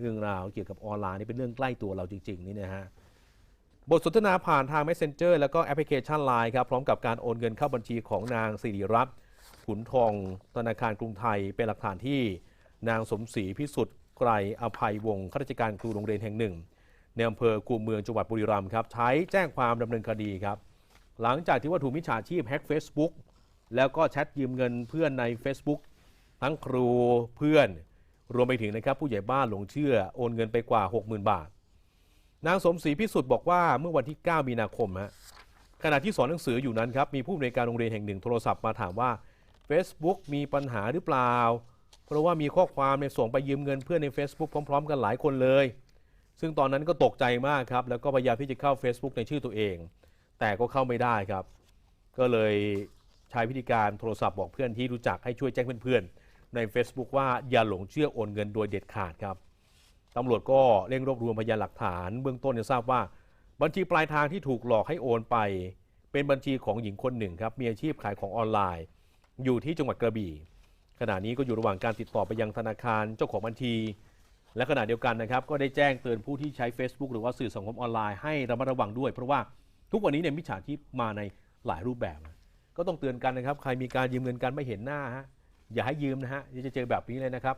เรื่องราวเกี่ยวกับออนไลน์นี่เป็นเรื่องใกล้ตัวเราจริง ๆ นี่นะฮะบทสนทนาผ่านทาง Messenger แล้วก็แอปพลิเคชัน Line ครับพร้อมกับการโอนเงินเข้าบัญชีของนางสิริรัตน์ขุนทองธนาคารกรุงไทย เป็นหลักฐานที่นางสมศรีพิสุทธิ์ไกรอภัยวงศ์ข้าราชการครูโรงเรียนแห่งหนึ่งในอำเภอคูเมืองจังหวัดบุรีรัมย์ครับใช้แจ้งความดำเนินคดีครับ หลังจากที่ว่าถูกมิจฉาชีพแฮ็ก Facebook แล้วก็แชทยืมเงินเพื่อนใน Facebook ทั้งครูเพื่อน รวมไปถึงนะครับผู้ใหญ่บ้านหลงเชื่อโอนเงินไปกว่า 60,000 บาท นางสมศรีพิสุทธิ์บอกว่าเมื่อวันที่ 9 มีนาคมฮะขณะที่สอนหนังสืออยู่นั้นครับมีผู้อำนวยการโรงเรียนแห่งหนึ่งโทรศัพท์มาถามว่า Facebook มีปัญหาหรือเปล่า เพราะว่ามีข้อความในส่งไปยืมเงินเพื่อนใน Facebook พร้อม ๆ กันหลายคนเลย ซึ่งตอนนั้นก็ตกใจมากครับแล้วก็พยายามที่จะเข้า Facebook ในชื่อตัวเอง แต่ก็เข้าไม่ได้ครับ ก็เลยใช้วิธีการโทรศัพท์บอกเพื่อนที่รู้จักให้ช่วยแจ้งเพื่อนๆ ใน Facebook ว่าอย่าหลงเชื่อโอนเงินโดยเด็ดขาดครับตำรวจก็เร่งรวบรวมพยานหลักฐาน เบื้องต้นเนี่ยทราบว่า บัญชีปลายทางที่ถูกหลอกให้โอนไป เป็นบัญชีของหญิงคนหนึ่งครับมีอาชีพขายของออนไลน์ อยู่ที่จังหวัดกระบี่ ขณะนี้ก็อยู่ระหว่างการติดต่อไปยังธนาคารเจ้าของบัญชี และขณะเดียวกันนะครับ ก็ได้แจ้งเตือนผู้ที่ใช้ Facebook หรือว่าสื่อสังคมออนไลน์ให้ระมัดระวังด้วย เพราะว่าทุกวันนี้เนี่ยมิจฉาชีพมาในหลายรูปแบบ ก็ต้องเตือนกันนะครับ ใครมีการยืมเงินกันไม่เห็นหน้าฮะ อย่าให้ยืมนะฮะเดี๋ยวจะเจอแบบนี้เลยนะครับ